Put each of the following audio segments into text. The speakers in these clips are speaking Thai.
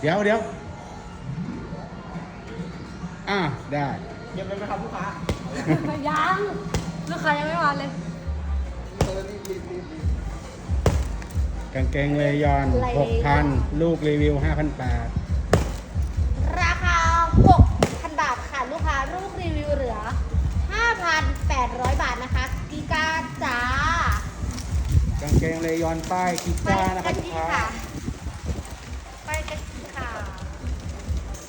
เดี๋ยวเดี๋ยวอ่าได้เก็บเลยไหมครับลูกค้ายังลูกค้ายังไม่มาเลยเออรีบรีบรีบรีบกางเกงเลยอนหกพันลูกรีวิวห้าพันแปดราคา6,000บาทค่ะลูกค้าลูกรีวิวเหลือ5,800บาทนะคะกีกาจ้ากางเกงเลยอนป้ายกีไปตาร์นะคกัรับนลูกที่ค้า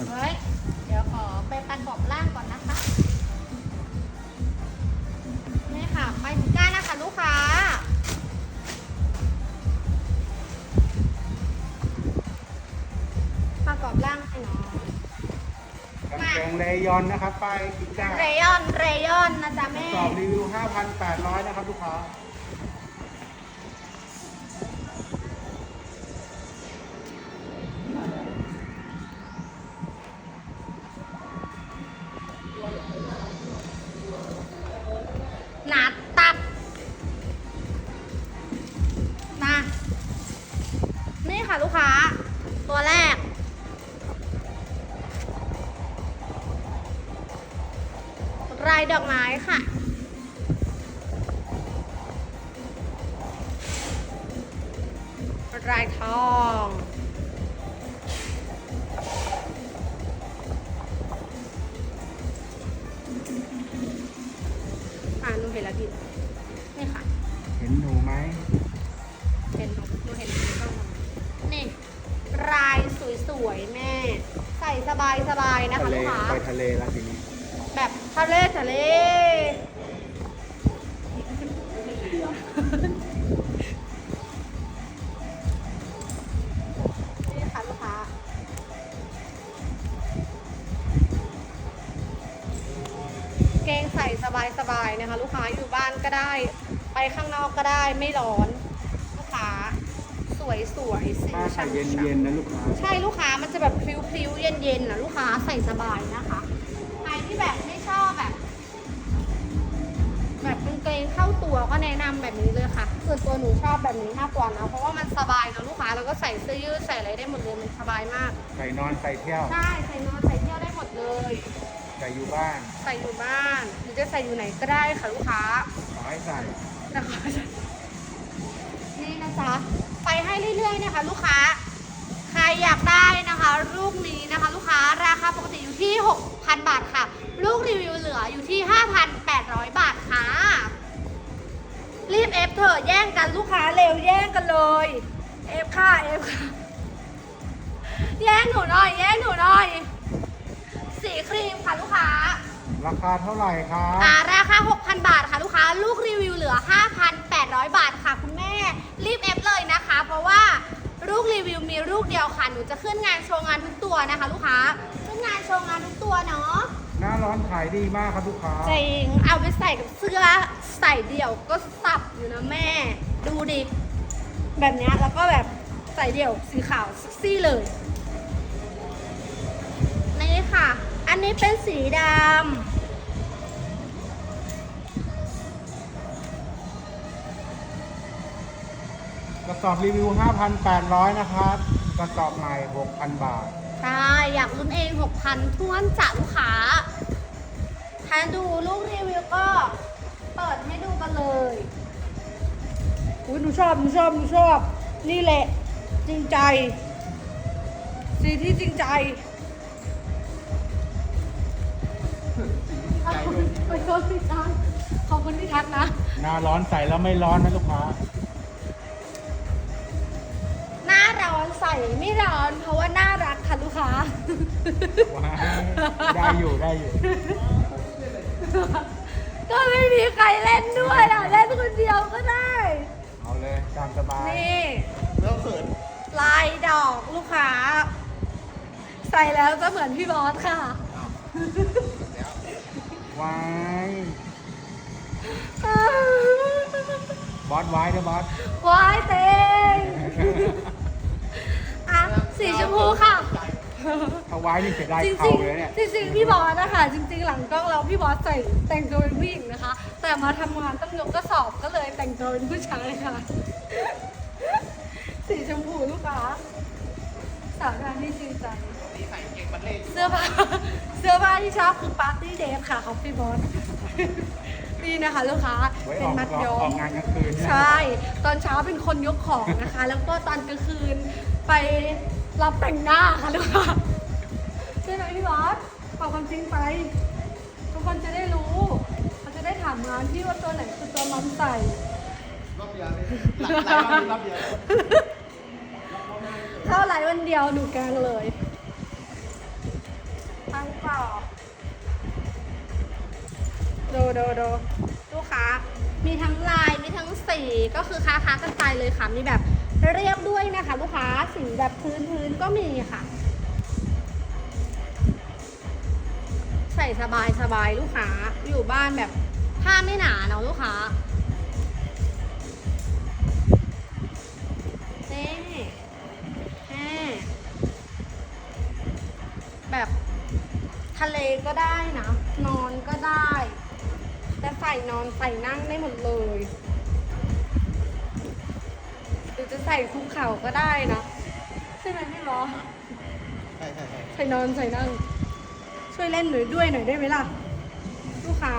เฮ้ย เดี๋ยวขอไปประกอบร่างก่อนนะคะนี่ค่ะ ไปกีกานะคะลูกค้า ประกอบร่างให้หน่อยกางเกงเลยอนนะครับป้ายกีตาร์เรยอน เรยอนนะจ๊ะแม่สอบรีวิวห้าพันแปดร้อยนะครับลูกค้า ดอกไม้ค่ะ รายทองอ่าหนูเห็นแล้วดินี่ค่ะ เห็นหนูไหมเห็นหนูหนูเห็นหนูก็มองนี่ รายสวยๆแม่ ใส่สบายๆนะคะทะเลลูกค้า ไปทะเลแล้วทีนี้แบบ ทะเลทะเลนี่ค่ะลูกค้าเกงใส่สบายๆนะคะ ลูกค้าอยู่บ้านก็ได้ ไปข้างนอกก็ได้ไม่ร้อน ลูกค้า สวยๆสีผ้าใส่ฉ่ำๆเย็นๆนะลูกค้า ใช่ลูกค้ามันจะแบบพริ้วๆเย็นๆนะลูกค้าใส่สบายนะคะ ตัวก็แนะนำแบบนี้เลยค่ะส่วนตัวหนูชอบแบบนี้มากกว่านะเพราะว่ามันสบายนะลูกค้าแล้วก็ใส่เสื้อยืดใส่อะไรได้หมดเลยมันสบายมาก ใส่นอนใส่เที่ยว ใช่ใส่นอนใส่เที่ยวได้หมดเลย ใส่อยู่บ้าน ใส่อยู่บ้านหรือจะใส่อยู่ไหนก็ได้ค่ะลูกค้าขอให้ใส่นะคะนี่นะจ๊ะไปให้เรื่อยๆนะคะลูกค้า ใครอยากได้นะคะลูกนี้นะคะ ลูกค้าราคาปกติอยู่ที่ 6,000 บาทค่ะ ลูกรีวิวเหลืออยู่ที่ 5,800 บาทค่ะ รีบเอฟเถอะแย่งกันลูกค้าเร็วแย่งกันเลยเอฟค่ะเอฟค่ะแย่งหนูหน่อยแย่งหนูหน่อยสีครีมค่ะลูกค้า ราคาเท่าไหร่ครับอ่าราคา 6,000 บาทค่ะลูกค้า ลูกรีวิวเหลือ 5,800 บาทค่ะคุณแม่ รีบเอฟเลยนะคะ เพราะว่าลูกรีวิวมีลูกเดียวค่ะ หนูจะขึ้นงานโชว์งานทุกตัวนะคะ ลูกค้า ขึ้นงานโชว์งานทุกตัวเนาะหน้า ร้อนขายดีมากครับลูกค้า จริง เอาไปใส่กับเสื้อใส่เดี่ยวก็สับอยู่นะแม่ ดูดิ แบบเนี้ยแล้วก็แบบใส่เดี่ยวสีขาวเซ็กซี่เลย นี่ค่ะ อันนี้เป็นสีดำกระสอบรีวิว 5,800 นะครับ กระสอบใหม่ 6,000 บาท ใช่ อยากลุ้นเอง 6,000ท้วนจากลูกค้า ถ้าดูลูกรีวิวก็เปิดให้ดูกันเลยอุ้ยหนูชอบหนูชอบหนูชอบ นี่แหละ จริงใจ สีที่จริงใจขอบคุณขอบคุณที่ทักขอบคุณที่ทักนะ หน้าร้อนใส่แล้วไม่ร้อนนะลูกค้า หน้าร้อนใส่ไม่ร้อน เพราะว่าน่ารักค่ะลูกค้า ว้ายได้อยู่ได้อยู่ ก็ไม่มีใครเล่นด้วยอะ เล่นคนเดียวก็ได้ เอาเลยตามสบายนี่เริ่มเขินลายดอกลูกค้า ใส่แล้วจะเหมือนพี่บอสค่ะว้ายบอสไว้นะบอสว้ายเต็งอะสีชมพูค่ะ ถ้าไว้นี่เสียดายจริงเข่าเลยเนี่ยๆจริงๆพี่บอสนะคะจริง ๆ หลังกล้องเราพี่บอสใส่แต่งตัวเป็นผู้หญิงนะคะ แต่มาทำงานต้องยกกระสอบก็เลยแต่งตัวเป็นผู้ชายค่ะ สีชมพูลูกค้าสาวไทยที่จริงใจนี่ใส่เกงบัลเล่ต์เสื้อผ้าเสื้อผ้าที่ชอบคือปาร์ตี้เดฟค่ะของพี่บอสนี่นะคะลูกค้าไว้เป็อนอกมัดออกย้อออมกงานกลางคืนนะใช่ ตอนเช้าเป็นคนยกของนะคะ แล้วก็ตอนกลางคืนไป รับแต่งหน้าค่ะลูกค้าใช่ไหมพี่บอสบอกความจริงไป ทุกคนจะได้รู้เขาจะได้ถามงานที่ว่าตัวไหนคือตัวมันใส่รอบเดียวเลยหลังรอบรอบเดียวเข้าไลฟ์วันเดียวหนูแกงเลยตั้งต่อดูดูดูลูกค้ามีทั้งลายมีทั้งสีก็คือค้าค้ากันไปเลยค่ะมีแบบ เรียบด้วยนะคะ ลูกค้าสีแบบพื้นพื้นก็มีค่ะ ใส่สบายสบายลูกค้าอยู่บ้านแบบผ้าไม่หนาเนาะลูกค้านี่แม่แบบทะเลก็ได้นะ นอนก็ได้ แต่ใส่นอนใส่นั่งได้หมดเลย จะใส่คุกเข่าก็ได้นะใช่ไหมพี่บอสใช่ใช่ใช่ใส่นอนใส่นั่ง ช่วยเล่นหน่อยด้วยหน่อยได้ไหมล่ะ ลูกค้า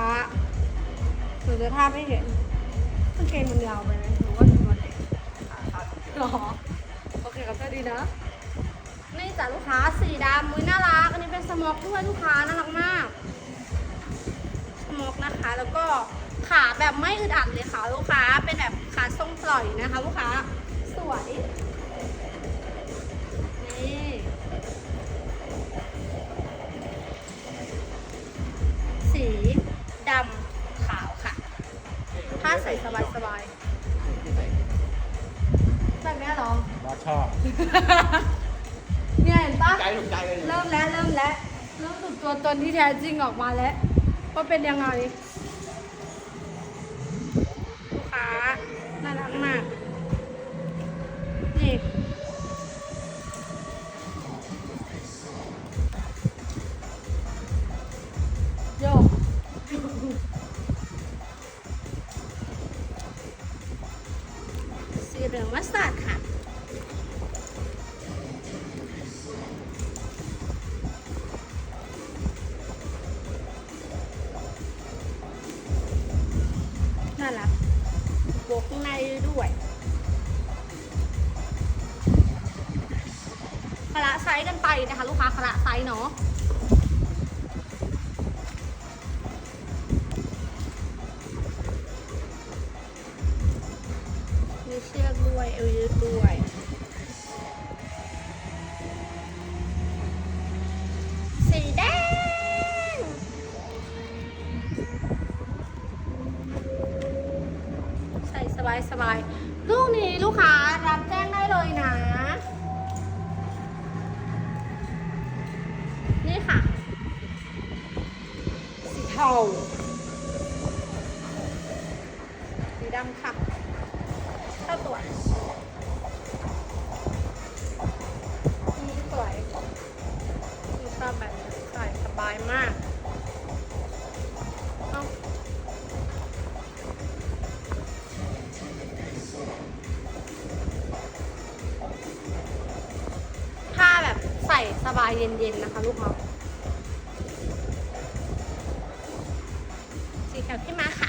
หนูจะภาพให้เห็นกางเกงมันยาวไปไหมหรือว่าหนูนอนเองหรอโอเคครับก็ดีนะนี่จ้ะลูกค้าสีดำมุ้ยน่ารักอันนี้เป็นสโมอกด้วยลูกค้าน่ารักมากสโมอกนะคะ แล้วก็ขาแบบไม่อึดอัดเลยค่ะลูกค้าเป็นแบบขาทรงปล่อยนะคะ ลูกค้าส วยนี่ สีดำขาวค่ะ ผ้าใส่สบายๆแบบเนี้ยเหรอ บอสชอบเนี่ยเห็นปะ ใจถูกใจเลยเริ่มแล้วเริ่มแล้วเริ่มถูกตัวตนที่แท้จริงออกมาแล้วว่าเป็นยังไงลูกค้าน่ารักมาก นี่ ละไซส์กันไปนะคะ ลูกค้าคละไซส์เนาะ สีเสีเขียวที่มาค่ะ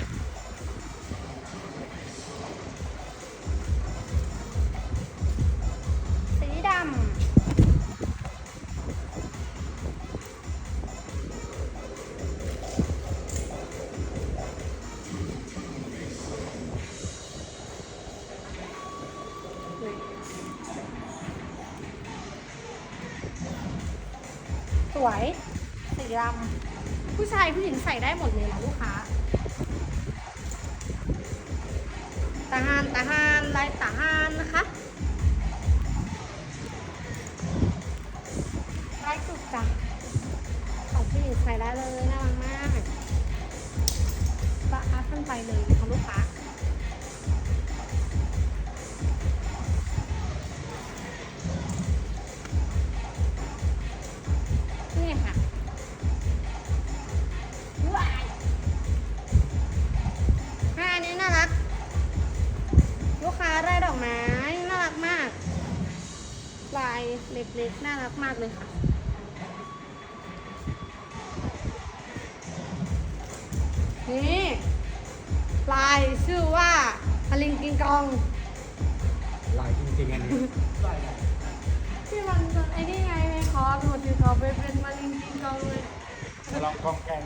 สีดำสวย สีดำผู้ชายผู้หญิงใส่ได้หมดเลยนะ ตาหานตาหานลายตาหานนะคะลายสุดจ้ะของพี่หญิงใส่ได้เลยน่ารักมากบะอัพขึ้นไปเลยของลูกค้า ได้ดอกไม้น่ารักมาก ลายเล็กน่ารักมากเลยค่ะนี่ลายชื่อว่าพลิงกิงกองลายจริงๆอันนี้ได้ไงที่มันจะไอ้นี่ไงไม่ขอหลุดอยู่ขอไปเป็นมาลิงกิงกองเลยมาลองกองแกง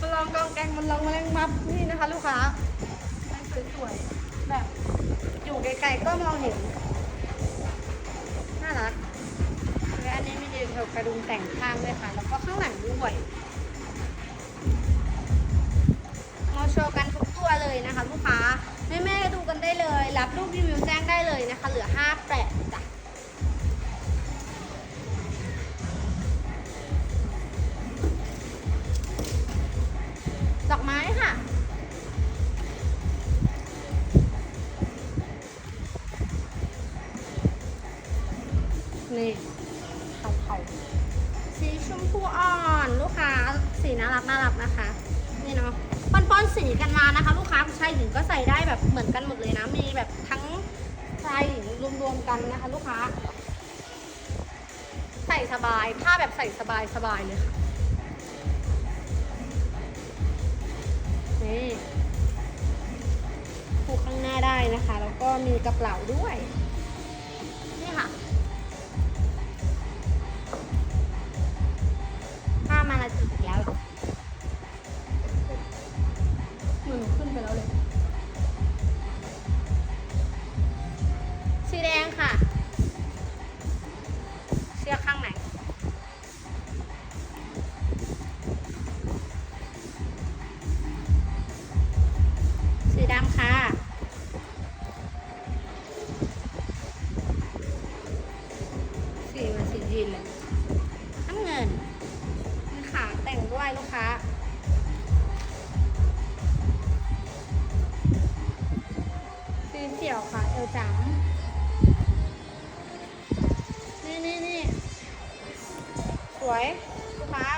มันลองกองแกงมันลองแมลงมับนี่นะคะ ลูกค้าแม่งสวยๆแบบอยู่ ไกลๆก็มองเห็น น่ารักและอันนี้มีเดลกระดุมแต่งข้างด้วยค่ะ แล้วก็ข้างหลังด้วยมาโชว์กันทุกตัวเลยนะคะ ลูกค้า แม่ๆดูกันได้เลย รับรูปรีวิวแจ้งได้เลยนะคะ เหลือ5แปดจ้ะ มพูอ่อนลูกค้าสีน่ารักน่ารักนะคะ นี่เนาะป้อนปนๆสีกันมานะคะ ลูกค้าผู้ชายหญิงก็ใส่ได้แบบเหมือนกันหมดเลยนะ มีแบบทั้งชายหญิงรวมๆกันนะคะ ลูกค้า ใส่สบายผ้าแบบใส่สบายสบายเลยค่ะนี่ผูกข้างหน้าได้นะคะ แล้วก็มีกระเป๋าด้วย ผ้า เขียวค่ะเอวจังนี่นี่นี่สวยลูกค้า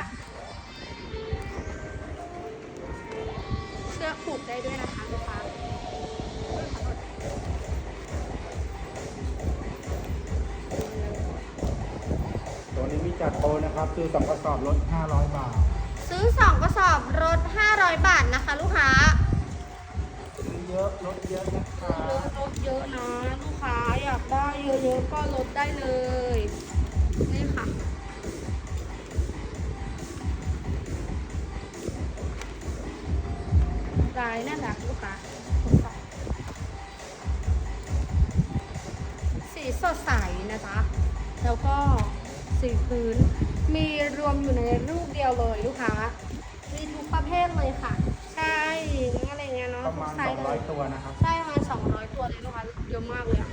เสื้อผูกได้ด้วยนะคะลูกค้าตัวนี้มีจัดโปรนะครับคือสองกระสอบลด500 บาท ซื้อ2กระสอบลด500 บาทนะคะ ลูกค้า ซื้อเยอะลดเยอะนะ คะลดเยอะนะลูกค้าอยากได้เยอะๆก็ลดได้เลยนี่ค่ะลายน่ารักลูกค้าสีสดใสนะจ๊ะแล้วก็สีพื้น มีรวมอยู่ในรูปเดียวเลยลูกค้ามีทุกประเภทเลยค่ะ ใช่ งี้ยเนาะประทุมากณไซส์เลย200ตัวนะครับ ใช่ประมาณ200ตัวเลยลูกค้าเยอะมากเลยอะ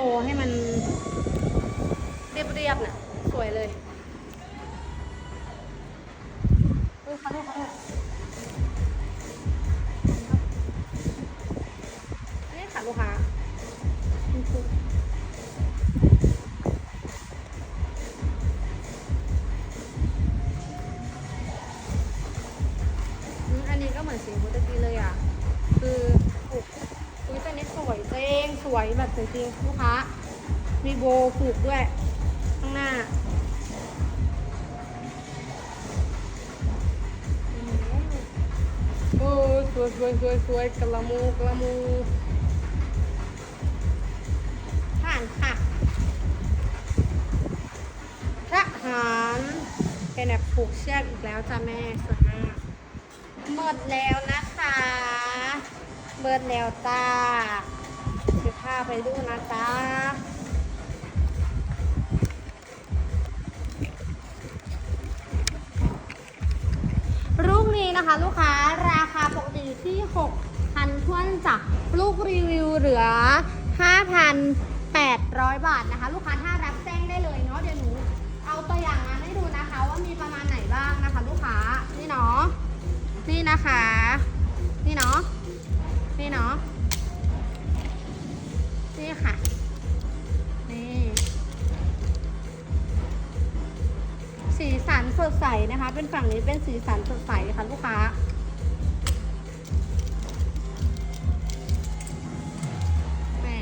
โบให้มันเรียบๆน่ะ สวยเลย วยแบบจริงๆลูกค้า มีโบผูกด้วย ข้างหน้าโอ้สวยสวยสวยสวยกระมูกระมูผ่านค่ะทหารเป็นแบบผูกเชือกอีกแล้วจ้าแม่สวยมากหมดแล้วนะคะ เบิดแล้วจ้า เดี๋ยวพาไปดูนะจ๊ะลูกนี้นะคะลูกค้าราคาปกติอยู่ที่ 6,000ท้วนจากลูกรีวิวเหลือ 5,800 บาทนะคะ ลูกค้าถ้ารับแจ้งได้เลยเนาะเดี๋ยวหนูเอาตัวอย่างมาให้ดูนะคะว่ามีประมาณไหนบ้างนะคะ ลูกค้านี่เนาะนี่นะคะ นี่เนาะนี่เนาะ นี่ค่ะ นี่ สีสันสดใสนะคะ เป็นฝั่งนี้เป็นสีสันสดใสค่ะลูกค้าแม่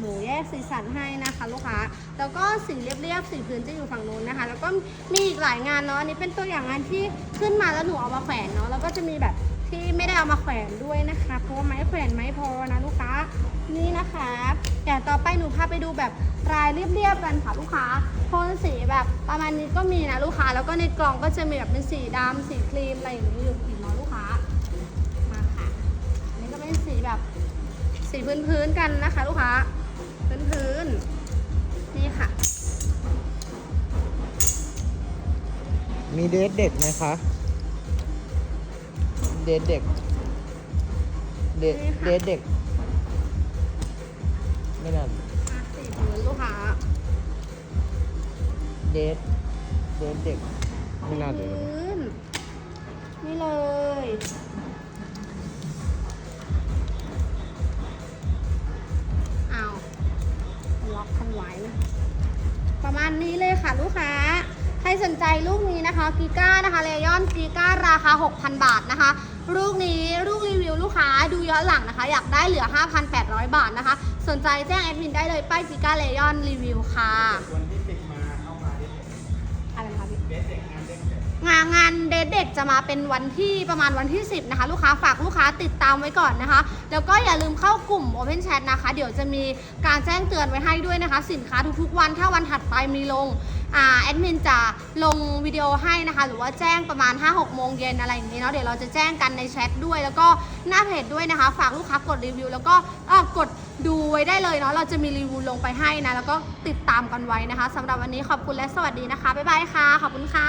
หนูแยกสีสันให้นะคะลูกค้า แล้วก็สีเรียบๆ สีพื้นจะอยู่ฝั่งนู้นนะคะ แล้วก็มีอีกหลายงานเนาะ อันนี้เป็นตัวอย่างงานที่ขึ้นมาแล้วหนูเอามาแขวนเนาะ แล้วก็จะมีแบบ ที่ไม่ได้เอามาแขวนด้วยนะคะ เพราะว่าไม้แขวนไม่พอนะลูกค้า นี่นะคะเดี๋ยวต่อไปหนูพาไปดูแบบรายเรียบๆกันค่ะลูกค้าโทนสีแบบประมาณนี้ก็มีนะลูกค้า แล้วก็ในกล่องก็จะมีแบบเป็นสีดำสีครีมอะไรอย่างนี้อยู่อีกเนาะลูกค้า มาค่ะ อันนี้ก็เป็นสีแบบสีพื้นๆกันนะคะ ลูกค้า พื้นๆ นี่ค่ะ มีเดทเด็กไหมคะ เดทเด็ก เดทนี่ค่ะเดทเด็ก ไม่น่าอะสีพื้นลูกค้าเดทเดทเด็ก ไม่น่าเลยพื้นนี่เลย เอาล็อกกันไว้ ประมาณนี้เลยค่ะลูกค้า ใครสนใจลูกนี้นะคะกีก้านะคะเลยอนกีก้าราคา 6,000 บาทนะคะ ลูกนี้ลูกรีวิวลูกค้าดูย้อนหลังนะคะ อยากได้เหลือ 5,800 บาทนะคะ สนใจแจ้งแอดมินได้เลยป้ายกีก้าเลยอนรีวิวค่ะวันที่ติดมาเข้ามาเด็กอะไรนะคะพี่เด็กเด็กงานเด็กเด็กงานงานเดทเด็กจะมาเป็นวันที่ประมาณวันที่ 10 นะคะ ลูกค้าฝากลูกค้าติดตามไว้ก่อนนะคะ แล้วก็อย่าลืมเข้ากลุ่ม Open Chat นะคะ เดี๋ยวจะมีการแจ้งเตือนไว้ให้ด้วยนะคะ สินค้าทุกๆวันถ้าวันถัดไปมีลงอ่า แอดมินจะลงวิดีโอให้นะคะ หรือว่าแจ้งประมาณ 5-6 โมงเย็นอะไรอย่างนี้เนาะเดี๋ยวเราจะแจ้งกันในแชทด้วย แล้วก็หน้าเพจด้วยนะคะ ฝากลูกค้ากดรีวิว แล้วก็กดดูไว้ได้เลยเนาะเราจะมีรีวิวลงไปให้นะ แล้วก็ติดตามกันไว้นะคะสำหรับวันนี้ขอบคุณและสวัสดีนะคะบ๊ายบายค่ะขอบคุณค่ะ